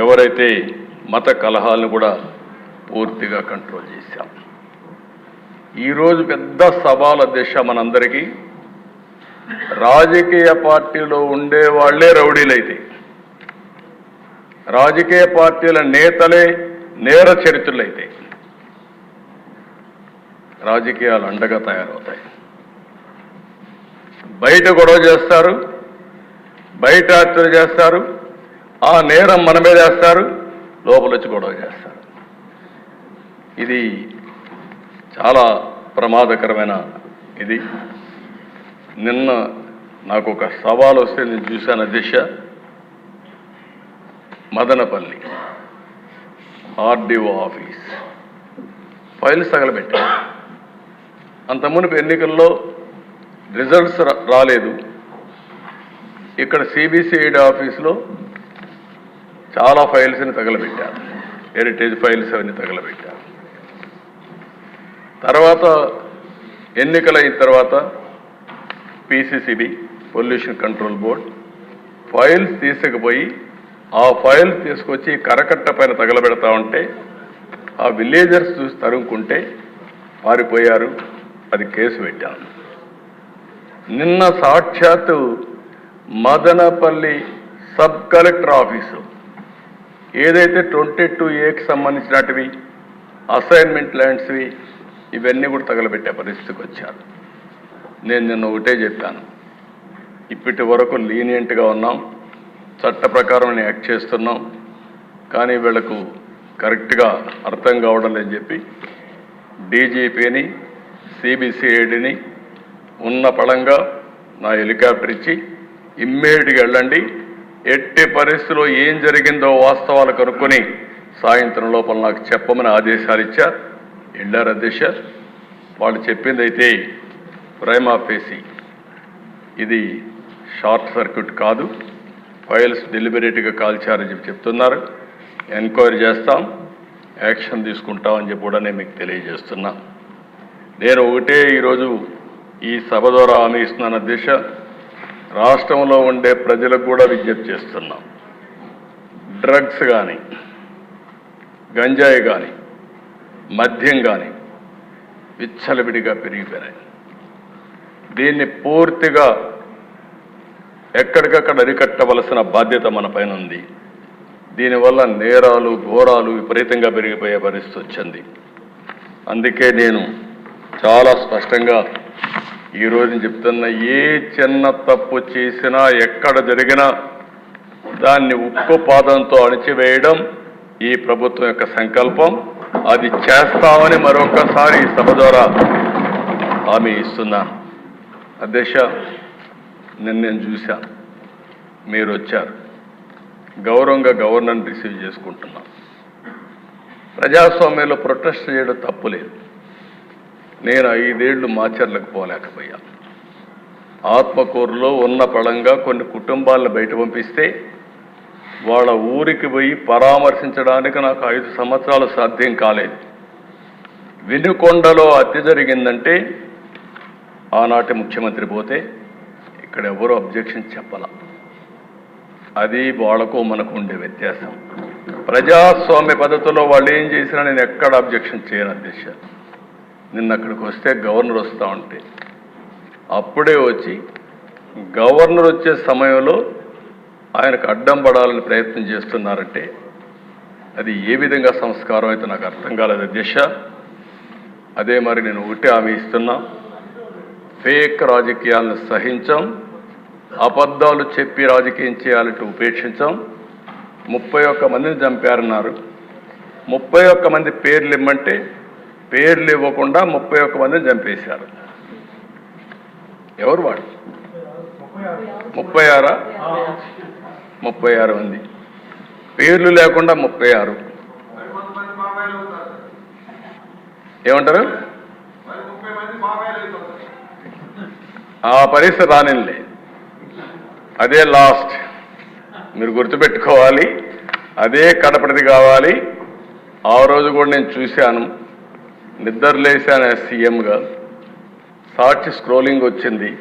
ఎవరైతే మత కలహాలను కూడా పూర్తిగా కంట్రోల్ చేశాం ఈరోజు పెద్ద సవాల దిశ మనందరికీ. రాజకీయ పార్టీలో ఉండే వాళ్ళే రౌడీలైతే రాజకీయ పార్టీల నేతలే నేర చరిత్రులైతే రాజకీయాలు అండగా తయారవుతాయి. బయట గొడవ చేస్తారు బయట హత్యలు చేస్తారు ఆ నేరం మనమే చేస్తారు లోపల వచ్చి గొడవ చేస్తారు. ఇది చాలా ప్రమాదకరమైన ఇది. నిన్న నాకు ఒక సవాల్ వస్తే నేను చూశాను దిశ మదనపల్లి ఆర్డీఓ ఆఫీస్. ఫైల్స్ తగలబెట్టారు అంత మునుపు ఎన్నికల్లో రిజల్ట్స్ రాలేదు. ఇక్కడ సిబిసిఐడి ఆఫీస్లో చాలా ఫైల్స్ని తగలబెట్టారు. హెరిటేజ్ ఫైల్స్ అవన్నీ తగలబెట్టారు. తర్వాత ఎన్నికలైన తర్వాత PCCB pollution control board files తీసుకుపోయి ఆ ఫైల్స్ తీసుకొచ్చి కరకట్ట పైన తగలబెడతా ఉంటే ఆ విలేజర్స్ చూసి తరుముకుంటే పారిపోయారు అది కేసు పెట్టాను నిన్న సాక్షాత్తు మదనపల్లి సబ్ కలెక్టర్ ఆఫీసు ఏదైతే ట్వంటీ టూ ఏకి సంబంధించినటివి అసైన్మెంట్ ల్యాండ్స్వి ఇవన్నీ కూడా తగలబెట్టే పరిస్థితికి వచ్చారు. నేను నిన్న ఒకటే చెప్పాను. ఇప్పటి వరకు లీనియంట్గా ఉన్నాం. చట్ట ప్రకారం యాక్ట్ చేస్తున్నాం. కానీ వీళ్ళకు కరెక్ట్గా అర్థం కావడం లేదని చెప్పి డీజీపీని సిబిసిఐడిని ఉన్న పడంగా నా హెలికాప్టర్ ఇచ్చి ఇమ్మీడియట్గా వెళ్ళండి. ఎట్టి పరిస్థితిలో ఏం జరిగిందో వాస్తవాలు కనుక్కొని సాయంత్రం లోపల నాకు చెప్పమని ఆదేశాలు ఇచ్చా వెళ్ళారు అధ్యక్ష వాళ్ళు చెప్పింది అయితే ప్రైమాఫేసి ఇది షార్ట్ సర్క్యూట్ కాదు. ఫైల్స్ డెలిబరేట్గా కాల్చారని చెప్పి చెప్తున్నారు. ఎంక్వైరీ చేస్తాం. యాక్షన్ తీసుకుంటామని చెప్పి కూడా నేను మీకు తెలియజేస్తున్నా. నేను ఒకటే ఈరోజు ఈ సభ ద్వారా హామీ ఇస్తున్నాను అధ్యక్ష. రాష్ట్రంలో ఉండే ప్రజలకు కూడా విజ్ఞప్తి చేస్తున్నాం. డ్రగ్స్ కానీ గంజాయి కానీ మద్యం కానీ విచ్చలవిడిగా పెరిగిపోయినాయి. దీన్ని పూర్తిగా ఎక్కడికక్కడ అరికట్టవలసిన బాధ్యత మన పైన ఉంది. దీనివల్ల నేరాలు ఘోరాలు విపరీతంగా పెరిగిపోయే పరిస్థితి వచ్చింది. అందుకే నేను చాలా స్పష్టంగా ఈ చెప్తున్న ఏ చిన్న తప్పు చేసినా ఎక్కడ జరిగినా దాన్ని ఉక్కు పాదంతో అణిచివేయడం ఈ ప్రభుత్వం యొక్క సంకల్పం. అది చేస్తామని మరొకసారి ఈ సభ ద్వారా హామీ ఇస్తున్నా. అధ్యక్ష నిన్న నేను చూశా. మీరు వచ్చారు. గౌరవంగా గవర్నర్ని రిసీవ్ చేసుకుంటున్నాం. ప్రజాస్వామ్యంలో ప్రొటెస్ట్ చేయడం తప్పులేదు నేను ఐదేళ్ళు మాచర్లకు పోలేకపోయా. ఆత్మకూరులో ఉన్న పళంగా కొన్ని కుటుంబాలను బయట పంపిస్తే వాళ్ళ ఊరికి పోయి పరామర్శించడానికి నాకు ఐదు సంవత్సరాలు సాధ్యం కాలేదు. వినుకొండలో హత్య జరిగిందంటే ఆనాటి ముఖ్యమంత్రి పోతే ఇక్కడ ఎవరు అబ్జెక్షన్ చెప్పాల. అది వాళ్ళకు మనకు ఉండే వ్యత్యాసం. ప్రజాస్వామ్య పద్ధతిలో వాళ్ళు ఏం చేసినా నేను ఎక్కడ అబ్జెక్షన్ చేయను అధ్యక్ష. నిన్న అక్కడికి వస్తే గవర్నర్ వస్తూ ఉంటే. అప్పుడే వచ్చి గవర్నర్ వచ్చే సమయంలో ఆయనకు అడ్డం పడాలని ప్రయత్నం చేస్తున్నారంటే అది ఏ విధంగా సంస్కారం అయితే నాకు అర్థం కాలేదు దిశ. అదే మరి నేను ఒకటి హామీ ఇస్తున్నా. ఫేక్ రాజకీయాలను సహించాం. అబద్ధాలు చెప్పి రాజకీయం చేయాలంటే ఉపేక్షించాం. ముప్పై ఒక్క మందిని చంపారన్నారు. ముప్పై ఒక్క మంది పేర్లు ఇమ్మంటే పేర్లు ఇవ్వకుండా ముప్పై ఒక్క మందిని చంపేశారు. ఎవరు వాడు ముప్పై ఆరా? ముప్పై ఆరు మంది. పేర్లు లేకుండా ముప్పై ఆరు. ఏమంటారు? ఆ పరిస్థితి రానిలే అదే లాస్ట్. మీరు గుర్తుపెట్టుకోవాలి. అదే కడపటిది కావాలి. ఆ రోజు కూడా నేను చూశాను. నిద్రలేశాను సీఎంగా. సాక్షి స్క్రోలింగ్ వచ్చింది.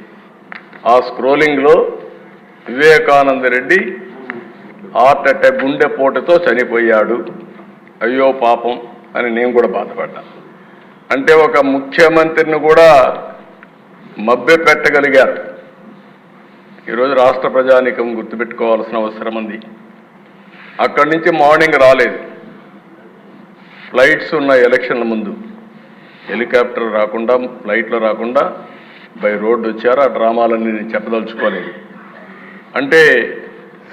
ఆ స్క్రోలింగ్లో వివేకానంద రెడ్డి హార్ట్ అటాక్ గుండెపోటుతో చనిపోయాడు. అయ్యో పాపం అని నేను కూడా బాధపడ్డా. అంటే ఒక ముఖ్యమంత్రిని కూడా మభ్య పెట్టగలిగారు. ఈరోజు రాష్ట్ర ప్రజానీకం గుర్తుపెట్టుకోవాల్సిన అవసరం ఉంది. అక్కడి నుంచి మార్నింగ్ రాలేదు. ఫ్లైట్స్ ఉన్న ఎలక్షన్ల ముందు. హెలికాప్టర్ రాకుండా ఫ్లైట్లో రాకుండా బై రోడ్డు వచ్చారు. ఆ డ్రామాలన్నీ నేను చెప్పదలుచుకోలేదు. అంటే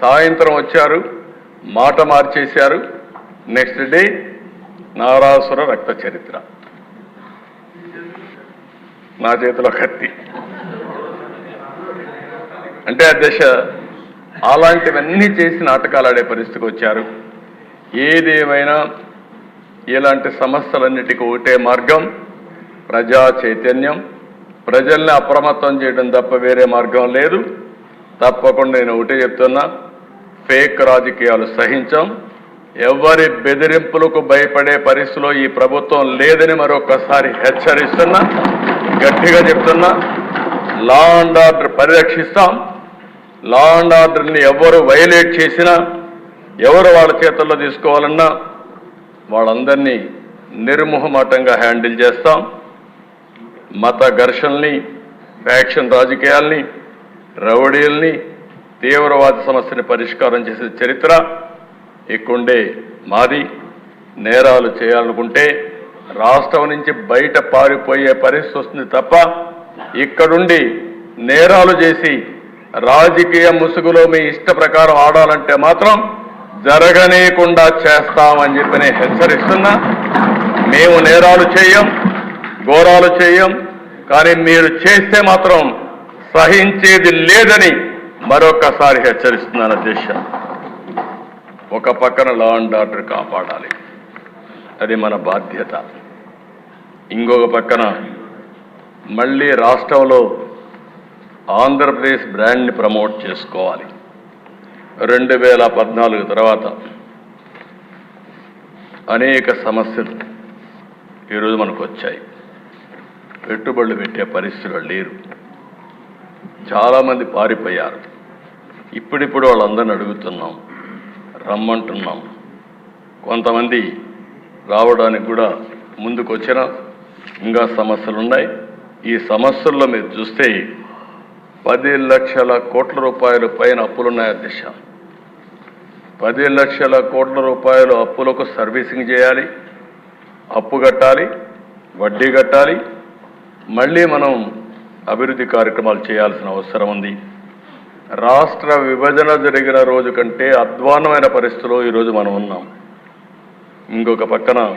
సాయంత్రం వచ్చారు మాట మార్చేశారు. నెక్స్ట్ డే నారాసుర రక్త చరిత్ర. నా చేతిలో కత్తి. అంటే అధ్యక్ష అలాంటివన్నీ చేసి నాటకాలు ఆడే పరిస్థితికి వచ్చారు. ఏదేమైనా ఇలాంటి సమస్యలన్నిటికీ ఒకటే మార్గం. ప్రజా చైతన్యం. ప్రజల్ని అప్రమత్తం చేయడం తప్ప వేరే మార్గం లేదు. తప్పకుండా నేను ఒకటే చెప్తున్నా ఫేక్ రాజకీయాలు సహించాం. ఎవరి బెదిరింపులకు భయపడే పరిస్థితిలో ఈ ప్రభుత్వం లేదని మరొకసారి హెచ్చరిస్తున్నా గట్టిగా చెప్తున్నా. లా అండ్ ఆర్డర్ పరిరక్షిస్తాం. లా అండ్ ఆర్డర్ని ఎవరు వైలేట్ చేసినా ఎవరు వాళ్ళ చేతుల్లో తీసుకోవాలన్నా వాళ్ళందరినీ నిర్మోహమాటంగా హ్యాండిల్ చేస్తాం. మత ఘర్షణల్ని ఫ్యాక్షన్ రాజకీయాల్ని రౌడీల్ని తీవ్రవాద సమస్యని పరిష్కారం చేసే చరిత్ర ఇక్కడుండే మాది. నేరాలు చేయాలనుకుంటే రాష్ట్రం నుంచి బయట పారిపోయే పరిస్థితి వస్తుంది తప్ప ఇక్కడుండి నేరాలు చేసి రాజకీయ ముసుగులో మీ ఇష్ట ప్రకారం ఆడాలంటే మాత్రం జరగనీయకుండా చేస్తామని చెప్పి నేను హెచ్చరిస్తున్నా. మేము నేరాలు చేయం. ఘోరాలు చేయం కానీ మీరు చేస్తే మాత్రం సహించేది లేదని మరొకసారి హెచ్చరిస్తున్నాను అధ్యక్ష ఒక పక్కన లా అండ్ ఆర్డర్ కాపాడాలి. అది మన బాధ్యత. ఇంకొక పక్కన మళ్ళీ రాష్ట్రంలో ఆంధ్రప్రదేశ్ బ్రాండ్ని ప్రమోట్ చేసుకోవాలి. రెండు వేల పద్నాలుగు తర్వాత అనేక సమస్యలు ఈరోజు మనకు వచ్చాయి. పెట్టుబడులు పెట్టే పరిస్థితులు లేరు. చాలామంది పారిపోయారు. ఇప్పుడిప్పుడు వాళ్ళందరిని అడుగుతున్నాం రమ్మంటున్నాం. కొంతమంది రావడానికి కూడా ముందుకు వచ్చిన ఇంకా సమస్యలు ఉన్నాయి ఈ సమస్యల్లో మీరు చూస్తే పది లక్షల కోట్ల రూపాయలు పైన అప్పులున్నాయి అధ్యక్ష పది లక్షల కోట్ల రూపాయలు అప్పులకు సర్వీసింగ్ చేయాలి అప్పు కట్టాలి వడ్డీ కట్టాలి మళ్ళీ మనం అభివృద్ధి కార్యక్రమాలు చేయాల్సిన అవసరం ఉంది. రాష్ట్ర విభజన జరిగిన రోజు కంటే అధ్వాన్నమైన పరిస్థితిలో ఈరోజు మనం ఉన్నాం. ఇంకొక పక్కన